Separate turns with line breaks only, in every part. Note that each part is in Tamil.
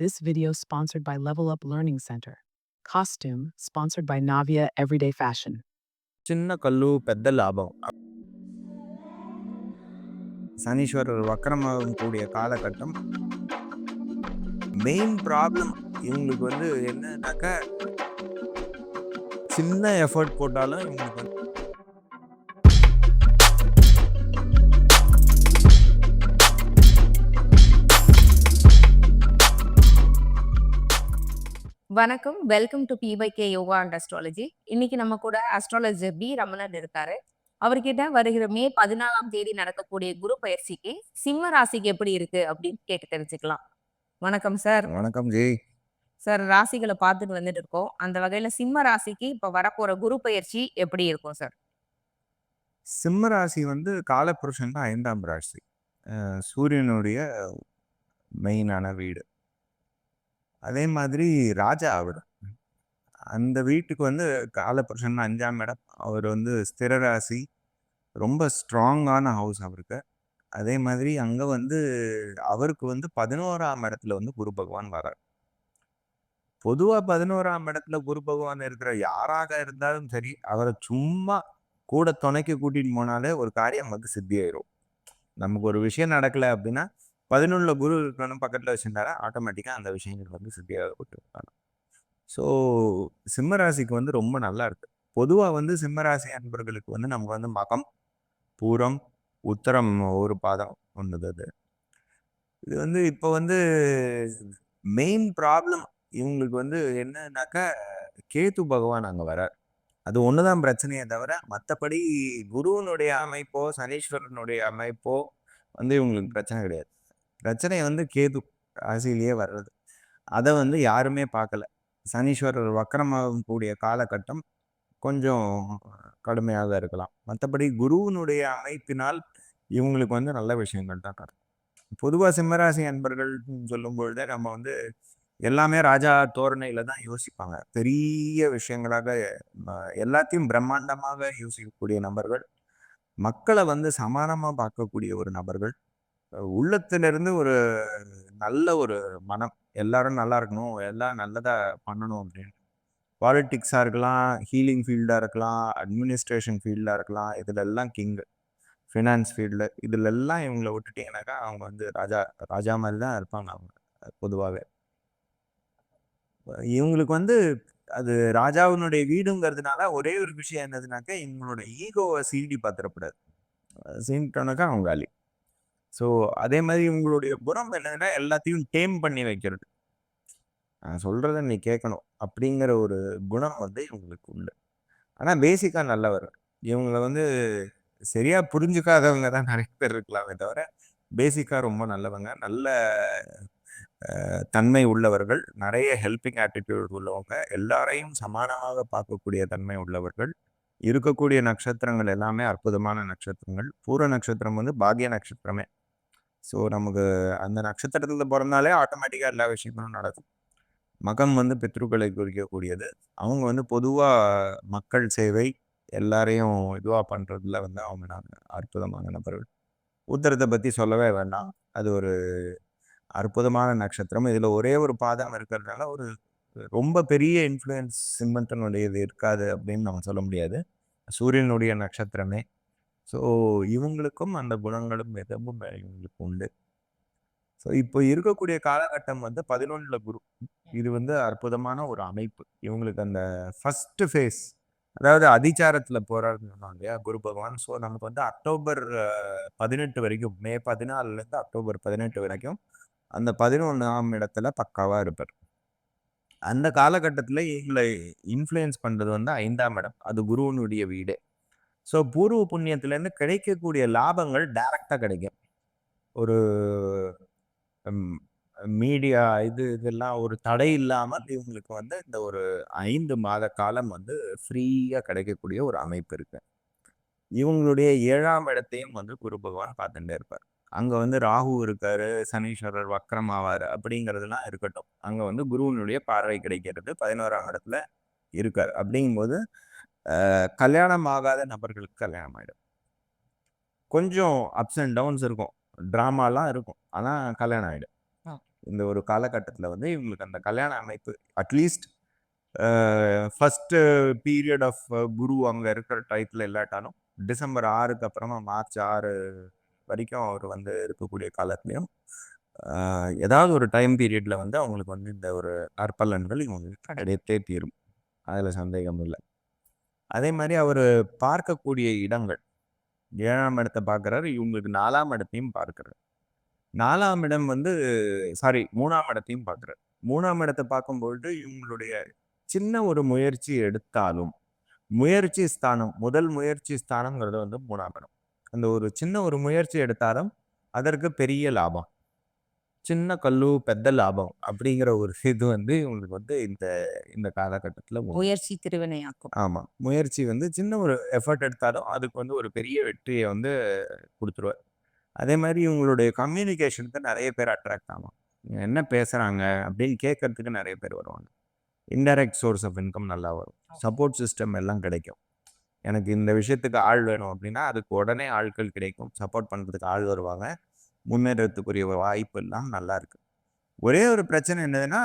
This video sponsored by Level Up Learning Center. Costume sponsored by Navia Everyday Fashion.
చిన్న కళ్ళు పెద్ద లాభం சனீஸ்வரர் வக்கரமாகும் கூடிய காலகட்டம் மெயின் ப்ராப்ளம் இவங்களுக்கு வந்து என்னன்னாக்கா சின்ன எஃபர்ட் போட்டாலும் இவங்களுக்கு வந்து
வணக்கம். Welcome to P Y K yoga and astrology இன்னைக்கு நம்ம கூட அஸ்ட்ராலஜர் பி ரமணன் இருக்காரு. அவர்கிட்ட வருகிற மே பதினாலாம் தேதி நடக்கக்கூடிய குரு பயிற்சிக்கு சிம்ம ராசிக்கு எப்படி இருக்கு அப்படின்னு கேட்டு தெரிஞ்சுக்கலாம். வணக்கம் சார்.
வணக்கம் ஜெய்
சார் ராசிகளை பார்த்துட்டு வந்துட்டு இருக்கோம். அந்த வகையில சிம்ம ராசிக்கு இப்ப வரப்போற குரு பயிற்சி எப்படி இருக்கும் சார்?
சிம்ம ராசி வந்து காலப்புருஷன் தான் ஐந்தாம் ராசி. சூரியனுடைய மெயினான வீடு. அதே மாதிரி ராஜா அவர். அந்த வீட்டுக்கு வந்து காலபுருஷன் அஞ்சாம் இடம். அவர் வந்து ஸ்திரராசி. ரொம்ப ஸ்ட்ராங்கான ஹவுஸ் அவருக்கு. அதே மாதிரி அங்கே வந்து அவருக்கு வந்து பதினோராம் இடத்துல வந்து குரு பகவான் வரார். பொதுவாக பதினோராம் இடத்துல குரு பகவான் இருக்கிற யாராக இருந்தாலும் சரி அவரை சும்மா கூட துணைக்கு கூட்டிகிட்டு போனாலே ஒரு காரியம் வந்து சித்தியாயிரும். நமக்கு ஒரு விஷயம் நடக்கல அப்படின்னா பதினொன்றில் குரு இருக்கணும் பக்கத்தில் வச்சுருந்தாரா ஆட்டோமேட்டிக்காக அந்த விஷயங்கள் வந்து சித்தியாகப்பட்டு ஸோ சிம்மராசிக்கு வந்து ரொம்ப நல்லா இருக்கு. பொதுவாக வந்து சிம்மராசி அன்பர்களுக்கு வந்து நமக்கு வந்து மகம் பூரம் உத்தரம் ஒரு பாதம் ஒன்றுது அது. இது வந்து இப்போ வந்து மெயின் ப்ராப்ளம் இவங்களுக்கு வந்து என்னன்னாக்கா கேத்து பகவான் அங்கே வரார். அது ஒன்று தான் பிரச்சனையே தவிர மற்றபடி குருவனுடைய அமைப்போ சனீஸ்வரனுடைய அமைப்போ வந்து இவங்களுக்கு பிரச்சனை கிடையாது. பிரச்சனை வந்து கேது ராசியிலேயே வர்றது. அதை வந்து யாருமே பார்க்கல சனீஸ்வரர் வக்கரமாகும் கூடிய காலகட்டம் கொஞ்சம் கடுமையாக இருக்கலாம். மற்றபடி குருவினுடைய அமைப்பினால் இவங்களுக்கு வந்து நல்ல விஷயங்கள் தான் நடக்கும் பொதுவாக சிம்மராசி அன்பர்கள் சொல்லும்பொழுதே நம்ம வந்து எல்லாமே ராஜா தோரணையில் தான் யோசிப்பாங்க. பெரிய விஷயங்களாக எல்லாத்தையும் பிரம்மாண்டமாக யோசிக்கக்கூடிய நபர்கள் மக்களை வந்து சமானமாக பார்க்கக்கூடிய ஒரு நபர்கள் உள்ளத்திலிருந்து ஒரு நல்ல ஒரு மனம். எல்லாரும் நல்லா இருக்கணும். எல்லாம் நல்லதாக பண்ணணும் அப்படின்னு. பாலிட்டிக்ஸாக இருக்கலாம் ஹீலிங் ஃபீல்டாக இருக்கலாம் அட்மினிஸ்ட்ரேஷன் ஃபீல்டாக இருக்கலாம். இதில் எல்லாம் கிங்கு ஃபினான்ஸ் ஃபீல்டில் இதில் எல்லாம் இவங்களை விட்டுட்டீங்கன்னாக்கா அவங்க வந்து ராஜா ராஜா மாதிரி தான் இருப்பாங்க அவங்க பொதுவாகவே இவங்களுக்கு வந்து அது ராஜாவினுடைய வீடுங்கிறதுனால ஒரே ஒரு விஷயம் என்னதுனாக்கா இவங்களோட ஈகோவை சீண்டி பார்த்துடக்கூடாது சீண்டிட்டோன்னாக்கா அவங்க காலி ஸோ அதே மாதிரி இவங்களுடைய குணம் என்னதுன்னா எல்லாத்தையும் டேம் பண்ணி வைக்கிறது. நான் சொல்கிறத நீ கேட்கணும் அப்படிங்கிற ஒரு குணம் வந்து இவங்களுக்கு உண்டு. ஆனால் பேசிக்காக நல்லவர். இவங்கள வந்து சரியாக புரிஞ்சுக்காதவங்க தான் நிறைய பேர் இருக்கலாமே தவிர பேசிக்காக ரொம்ப நல்லவங்க. நல்ல தன்மை உள்ளவர்கள். நிறைய ஹெல்பிங் ஆட்டிடியூட் உள்ளவங்க. எல்லாரையும் சமானமாக பார்க்கக்கூடிய தன்மை உள்ளவர்கள். இருக்கக்கூடிய நட்சத்திரங்கள் எல்லாமே அற்புதமான நட்சத்திரங்கள். பூர நட்சத்திரம் வந்து பாக்கிய நட்சத்திரமே. ஸோ நமக்கு அந்த நட்சத்திரத்தில் பிறந்தாலே ஆட்டோமேட்டிக்காக எல்லா விஷயங்களும் நடக்கும். மகம் வந்து பித்ருக்களை குறிக்கக்கூடியது. அவங்க வந்து பொதுவாக மக்கள் சேவை எல்லாரையும் இதுவாக பண்ணுறதுல வந்து அவங்க நான் அற்புதமான நபர்கள். உத்தரத்தை பற்றி சொல்லவே வேண்டாம். அது ஒரு அற்புதமான நட்சத்திரம். இதில் ஒரே ஒரு பாதம் இருக்கிறதுனால ஒரு ரொம்ப பெரிய இன்ஃப்ளூயன்ஸ் சிம்மத்தினுடையது இருக்காது அப்படின்னு நம்ம சொல்ல முடியாது. சூரியனுடைய நட்சத்திரமே. ஸோ இவங்களுக்கும் அந்த குணங்களும் மிகவும் இவங்களுக்கு உண்டு. ஸோ இப்போ இருக்கக்கூடிய காலகட்டம் வந்து பதினொன்றில் குரு. இது வந்து அற்புதமான ஒரு அமைப்பு. இவங்களுக்கு அந்த ஃபர்ஸ்ட் ஃபேஸ் அதாவது அதிச்சாரத்தில் சொன்னாங்க இல்லையா குரு பகவான். ஸோ நமக்கு வந்து அக்டோபர் பதினெட்டு வரைக்கும் மே பதினாலுலேருந்து அக்டோபர் பதினெட்டு வரைக்கும் அந்த பதினொன்றாம் இடத்துல பக்காவா இருப்பார். அந்த காலகட்டத்தில் இவங்களை இன்ஃப்ளூயன்ஸ் பண்ணுறது வந்து ஐந்தாம் இடம். அது குருவனுடைய வீடு. ஸோ பூர்வ புண்ணியத்துலேருந்து கிடைக்கக்கூடிய லாபங்கள் டைரக்டாக கிடைக்கும். ஒரு மீடியா இது இதெல்லாம் ஒரு தடை இல்லாமல் இவங்களுக்கு வந்து இந்த ஒரு ஐந்து மாத காலம் வந்து ஃப்ரீயாக கிடைக்கக்கூடிய ஒரு அமைப்பு இருக்கு. இவங்களுடைய ஏழாம் இடத்தையும் வந்து குரு பகவான் பார்த்துட்டே இருப்பார். அங்கே வந்து ராகு இருக்காரு சனீஸ்வரர் வக்ரம் ஆவார் அப்படிங்கிறதுலாம் இருக்கட்டும். அங்கே வந்து குருவினுடைய பார்வை கிடைக்கிறது பதினோராம் இடத்துல இருக்கார். அப்படிங்கும்போது கல்யாணம் ஆகாத நபர்களுக்கு கல்யாணம் ஆயிடும். கொஞ்சம் அப்ஸ் அண்ட் டவுன்ஸ் இருக்கும். ட்ராமாலாம் இருக்கும். ஆனால் கல்யாணம் ஆயிடும். இந்த ஒரு காலகட்டத்தில் வந்து இவங்களுக்கு அந்த கல்யாண அமைப்பு at least first period of Guru அங்கே இருக்கிற டயத்தில் இல்லாட்டாலும் டிசம்பர் ஆறுக்கு அப்புறமா மார்ச் ஆறு வரைக்கும் அவர் வந்து இருக்கக்கூடிய காலத்துலேயும் ஏதாவது ஒரு டைம் பீரியடில் வந்து அவங்களுக்கு வந்து இந்த ஒரு நற்பலன்கள் இவங்களுக்கு கிடைத்தே தீரும். அதில் சந்தேகம் இல்லை. அதே மாதிரி அவர் பார்க்கக்கூடிய இடங்கள். ஏழாம் இடத்தை பார்க்குறாரு இவங்களுக்கு நாலாம் இடத்தையும் பார்க்குறாரு. நாலாம் இடம் வந்து சாரி மூணாம் இடத்தையும் பார்க்குறாரு. மூணாம் இடத்தை பார்க்கும்பொழுது இவங்களுடைய சின்ன ஒரு முயற்சி எடுத்தாலும் முயற்சி ஸ்தானம் முதல் முயற்சி ஸ்தானங்கிறது வந்து மூணாம் இடம். அந்த ஒரு சின்ன ஒரு முயற்சி எடுத்தாலும் அதற்கு பெரிய லாபம். சின்ன கல்லு பெத்த லாபம் அப்படிங்கிற ஒரு இது வந்து இவங்களுக்கு வந்து இந்த இந்த காலகட்டத்தில்
முயற்சி திருவினையாக்கும்.
ஆமாம் முயற்சி வந்து சின்ன ஒரு எஃபர்ட் எடுத்தாலும் அதுக்கு வந்து ஒரு பெரிய வெற்றியை வந்து கொடுத்துருவார். அதே மாதிரி இவங்களுடைய கம்யூனிகேஷனுக்கு நிறைய பேர் அட்ராக்ட் ஆகும் என்ன பேசுகிறாங்க அப்படின்னு கேட்கறதுக்கு நிறைய பேர் வருவாங்க. இன்டைரக்ட் சோர்ஸ் ஆஃப் இன்கம் நல்லா வரும். சப்போர்ட் சிஸ்டம் எல்லாம் கிடைக்கும். எனக்கு இந்த விஷயத்துக்கு ஆள் வேணும் அப்படின்னா அதுக்கு உடனே ஆட்கள் கிடைக்கும். சப்போர்ட் பண்ணுறதுக்கு ஆள் வருவாங்க. முன்னேறத்துக்குரிய வாய்ப்பு எல்லாம் நல்லா இருக்கு ஒரே ஒரு பிரச்சனை என்னதுன்னா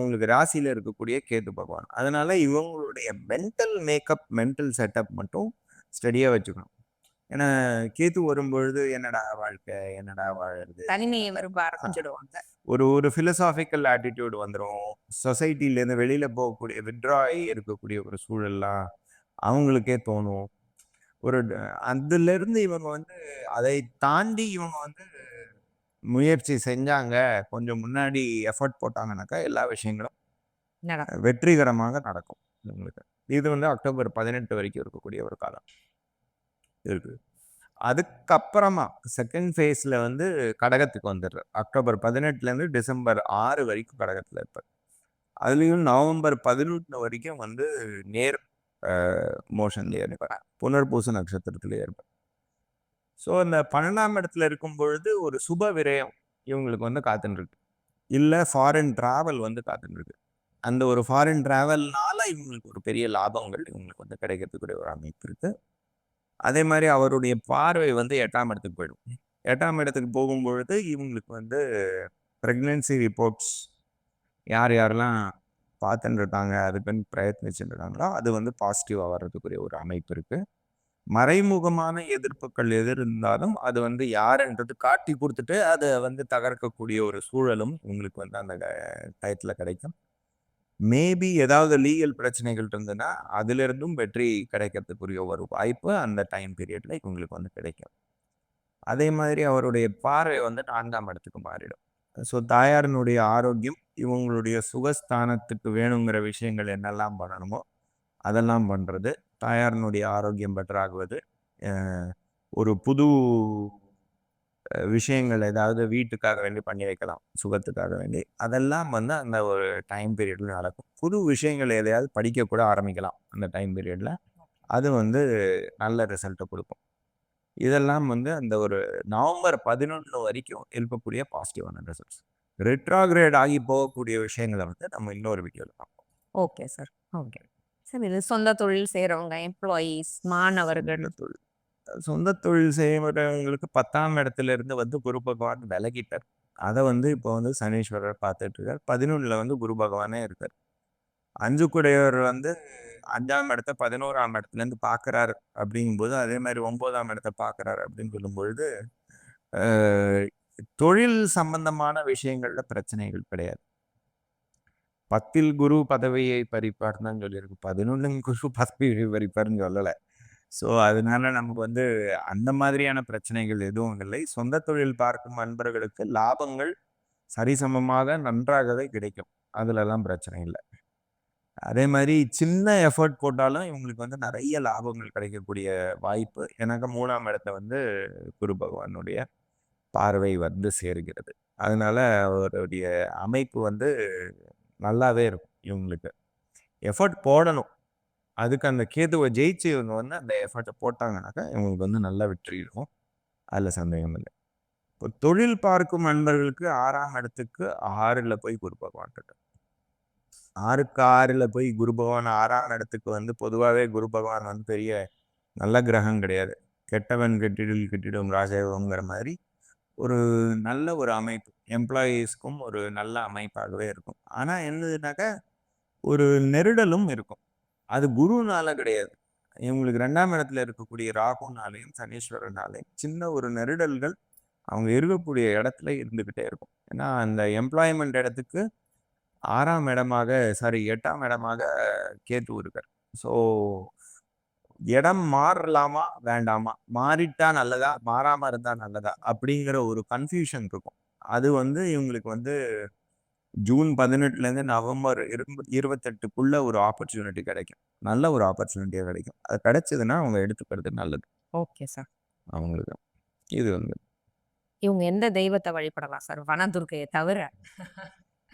உங்களுக்கு ராசியில் இருக்கக்கூடிய கேத்து பகவான். அதனால இவங்களுடைய மென்டல் மேக்கப் மென்டல் செட்டப் மட்டும் ஸ்டடியாக வச்சுக்கணும். ஏன்னா கேத்து வரும்பொழுது என்னடா வாழ்க்கை என்னடா வாழறது?
தனிமையை விரும்ப ஆரம்பிச்சிடுவாங்க
ஒரு ஒரு ஃபிலசாபிக்கல் ஆட்டிடியூட் வந்துடும் சொசைட்டிலேருந்து வெளியில் போகக்கூடிய வித்ட்ராய் இருக்கக்கூடிய ஒரு சூழல்லாம் அவங்களுக்கே தோணும். ஒரு அதுலேருந்து இவங்க வந்து அதை தாண்டி இவங்க வந்து முயற்சி செஞ்சாங்க. கொஞ்சம் முன்னாடி எஃபர்ட் போட்டாங்கனாக்கா எல்லா விஷயங்களும் வெற்றிகரமாக நடக்கும் உங்களுக்கு இது வந்து அக்டோபர் பதினெட்டு வரைக்கும் இருக்கக்கூடிய ஒரு காலம். இருக்கு. அதுக்கப்புறமா செகண்ட் ஃபேஸில் வந்து கடகத்துக்கு வந்துடுறார். அக்டோபர் பதினெட்டுலேருந்து டிசம்பர் ஆறு வரைக்கும் கடகத்தில் இருப்பார். அதுலேயும் நவம்பர் பதினொன்று வரைக்கும் வந்து நேர் மோஷன்லேயே இருப்பார் புனர்பூச நட்சத்திரத்திலே இருப்பார் ஸோ இந்த பன்னெண்டாம் இடத்துல இருக்கும் பொழுது ஒரு சுப விரயம் இவங்களுக்கு வந்து காத்துருக்கு இல்லை ஃபாரின் ட்ராவல் வந்து காத்துருக்கு அந்த ஒரு ஃபாரின் ட்ராவல்னால இவங்களுக்கு ஒரு பெரிய லாபங்கள் இவங்களுக்கு வந்து கிடைக்கிறதுக்குரிய ஒரு அமைப்பு இருக்கு. அதே மாதிரி அவருடைய பார்வை வந்து எட்டாம் இடத்துக்கு போயிடும். எட்டாம் இடத்துக்கு போகும்பொழுது இவங்களுக்கு வந்து ப்ரெக்னென்சி ரிப்போர்ட்ஸ் யார் யாரெல்லாம் பார்த்துட்டு இருக்காங்க அதுக்குன்னு பிரயத்னிச்சுட்டு இருக்காங்களோ அது வந்து பாசிட்டிவாக வர்றதுக்குரிய ஒரு அமைப்பு இருக்குது மறைமுகமான எதிர்ப்புகள் எது இருந்தாலும் அது வந்து யாருன்றது காட்டி கொடுத்துட்டு அதை வந்து தகர்க்கக்கூடிய ஒரு சூழலும் உங்களுக்கு வந்து அந்த டயத்தில் கிடைக்கும். மேபி ஏதாவது லீகல் பிரச்சனைகள் இருந்ததுன்னா அதிலிருந்தும் வெற்றி கிடைக்கிறதுக்குரிய ஒரு வாய்ப்பு அந்த டைம் பீரியடில் இவங்களுக்கு வந்து கிடைக்கும். அதே மாதிரி அவருடைய பார்வை வந்து நான்காம் இடத்துக்கு மாறிடும். ஸோ தாயாரினுடைய ஆரோக்கியம் இவங்களுடைய சுகஸ்தானத்துக்கு வேணுங்கிற விஷயங்கள் என்னெல்லாம் பண்ணணுமோ அதெல்லாம் பண்ணுறது தாயாரினுடைய ஆரோக்கியம் பெட்டராகுவது. ஒரு புது விஷயங்கள் ஏதாவது வீட்டுக்காக வேண்டி பண்ணி வைக்கலாம். சுகத்துக்காக வேண்டி. அதெல்லாம் வந்து அந்த ஒரு டைம் பீரியடில் நடக்கும். புது விஷயங்கள் எதையாவது படிக்கக்கூட ஆரம்பிக்கலாம் அந்த டைம் பீரியடில். அது வந்து நல்ல ரிசல்ட்டை கொடுக்கும். இதெல்லாம் வந்து அந்த ஒரு நவம்பர் பதினொன்று வரைக்கும் இருக்கக்கூடிய பாசிட்டிவான ரிசல்ட்ஸ். ரிட்ராக்ரேட் ஆகி போகக்கூடிய விஷயங்களை வந்து நம்ம இன்னொரு வீடியோவில் பார்ப்போம்.
Okay sir. ஓகே. சார் இது சொந்த தொழில் செய்கிறவங்க எம்ப்ளாயீஸ் மாணவர்கள்.
சொந்த தொழில் செய்கிறவங்களுக்கு பத்தாம் இடத்துல இருந்து வந்து குரு பகவான் விலகிட்டார். அதை வந்து இப்போ வந்து சனீஸ்வரர் பார்த்துட்டு இருக்கார் பதினொன்றில் வந்து குரு பகவானே இருக்கார். அஞ்சு குடையவர் வந்து அஞ்சாம் இடத்த பதினோராம் இடத்துலேருந்து பார்க்குறாரு அப்படிங்கும்போது அதே மாதிரி ஒன்பதாம் இடத்த பார்க்குறாரு அப்படின்னு சொல்லும்பொழுது தொழில் சம்பந்தமான விஷயங்கள்ல பிரச்சனைகள் கிடையாது. பத்தில் குரு பதவியை பறிப்பார் தான் சொல்லியிருக்கு. பதினொன்று குரு பதவியை பறிப்பார்னு சொல்லலை. ஸோ அதனால நமக்கு வந்து அந்த மாதிரியான பிரச்சனைகள் எதுவும் இல்லை. சொந்த தொழில் பார்க்கும் நண்பர்களுக்கு லாபங்கள் சரிசமமாக நன்றாகவே கிடைக்கும். அதுலலாம் பிரச்சனை இல்லை. அதே மாதிரி சின்ன எஃபர்ட் போட்டாலும் இவங்களுக்கு வந்து நிறைய லாபங்கள் கிடைக்கக்கூடிய வாய்ப்பு. எனக்கு மூணாம் இடத்த வந்து குரு பகவானுடைய பார்வை வந்து சேருகிறது. அதனால அவருடைய அமைப்பு வந்து நல்லாவே இருக்கும் இவங்களுக்கு. எஃபர்ட் போடணும். அதுக்கு அந்த கேதுவை ஜெயிச்சு இவங்க வந்து அந்த எஃபர்ட்டை போட்டாங்கனாக்கா இவங்களுக்கு வந்து நல்லா வெற்றி இருக்கும். அதில் சந்தேகம் இல்லை. இப்போ தொழில் பார்க்கும் நண்பர்களுக்கு ஆறாம் இடத்துக்கு ஆறில் போய் குரு பகவான் ஆறுக்கு ஆறில் போய் குரு பகவான் ஆறாம் இடத்துக்கு வந்து பொதுவாகவே குரு பகவான் வந்து பெரிய நல்ல கிரகம் கிடையாது. கெட்டவன் கெட்டிடில் கெட்டிடும் ராஜயோகங்கிற மாதிரி ஒரு நல்ல ஒரு அமைப்பு. எம்ப்ளாயீஸ்க்கும் ஒரு நல்ல அமைப்பாகவே இருக்கும். ஆனால் என்னதுனாக்கா, ஒரு நெருடலும் இருக்கும். அது குருனால கிடையாது. இவங்களுக்கு ரெண்டாம் இடத்துல இருக்கக்கூடிய ராகுனாலையும் சனீஸ்வரனாலையும் சின்ன ஒரு நெருடல்கள் அவங்க இருக்கக்கூடிய இடத்துல இருந்துக்கிட்டே இருக்கும். ஏன்னா, அந்த எம்ப்ளாய்மெண்ட் இடத்துக்கு ஆறாம் இடமாக சாரி எட்டாம் இடமாக கேட்டு இருக்கார். ஸோ இடம் மாறலாமா? வேண்டாமா? மாறிட்டா நல்லதா? மாறாம இருந்தா நல்லதா? அப்படிங்கிற ஒரு கன்ஃப்யூஷன் இருக்கும். அது வந்து இவங்களுக்கு வந்து ஜூன் 18லேருந்து நவம்பர் இரும்ப 28க்குள்ள ஒரு ஆப்பர்ச்சுனிட்டி கிடைக்கும். நல்ல ஒரு ஆப்பர்ச்சுனிட்டியா கிடைக்கும். அது கிடைச்சதுன்னா அவங்க எடுத்துக்கிறது நல்லது.
Okay sir.
அவங்களுக்கு. இது வந்து.
இவங்க எந்த தெய்வத்த வழிபடலாம் சார்? வனதுர்க்கைய தவிர?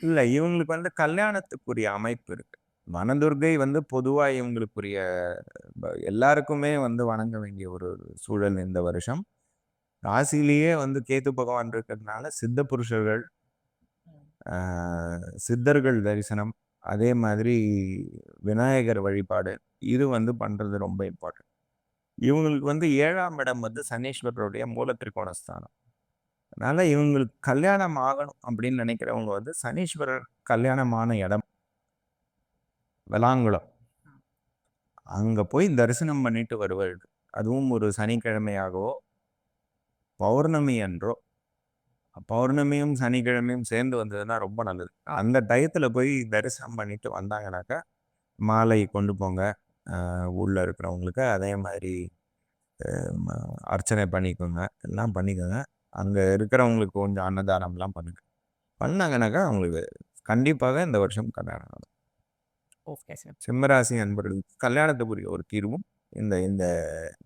இல்ல இவங்களுக்கு வந்து கல்யாணத்துக்குரிய அமைப்பு இருக்கு. வனதுர்கை வந்து பொதுவாக இவங்களுக்குரிய எல்லாருக்குமே வந்து வணங்க வேண்டிய ஒரு சூழல் இந்த வருஷம். ராசிலேயே வந்து கேத்து பகவான் இருக்கிறதுனால சித்த புருஷர்கள், சித்தர்கள் தரிசனம், அதே மாதிரி விநாயகர் வழிபாடு, இது வந்து பண்ணுறது ரொம்ப இம்பார்ட்டன்ட். இவங்களுக்கு வந்து ஏழாம் இடம் வந்து சனீஸ்வரருடைய மூல அதனால் இவங்களுக்கு கல்யாணம் ஆகணும் அப்படின்னு நினைக்கிறவங்க வந்து சனீஸ்வரர் கல்யாணமான இடம். வெளாங்குளம். அங்கே போய் தரிசனம் பண்ணிட்டு வருவார்கள் அதுவும் ஒரு சனிக்கிழமையாகவோ, பௌர்ணமி அன்றோ, பௌர்ணமியும், சனிக்கிழமையும் சேர்ந்து வந்ததுன்னா ரொம்ப நல்லது. அந்த டயத்தில் போய் தரிசனம் பண்ணிட்டு வந்தாங்கனாக்கா, மாலை கொண்டு போங்க. உள்ளே இருக்கிறவங்களுக்கு. அதே மாதிரி அர்ச்சனை பண்ணிக்கோங்க. எல்லாம் பண்ணிக்கோங்க. அங்கே இருக்கிறவங்களுக்கு கொஞ்சம் அன்னதானம்லாம் பண்ணுங்க. பண்ணாங்கனாக்கா அவங்களுக்கு கண்டிப்பாக இந்த வருஷம் கல்யாணம்
ஓகே சார்.
சிம்மராசி அன்பர்களுக்கு கல்யாணத்துக்குரிய ஒரு தீர்வும் இந்த இந்த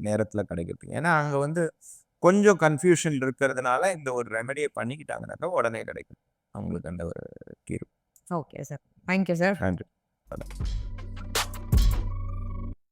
நேரத்துல கிடைக்குது. ஏன்னா, அங்க வந்து கொஞ்சம் கன்ஃப்யூஷன் இருக்கிறதுனால இந்த ஒரு ரெமெடிய பண்ணிக்கிட்டாங்கனாக்கா உடனே கிடைக்கும். அவங்களுக்கு அந்த ஒரு தீர்வு.
Okay sir. Thank you sir.
நன்றி.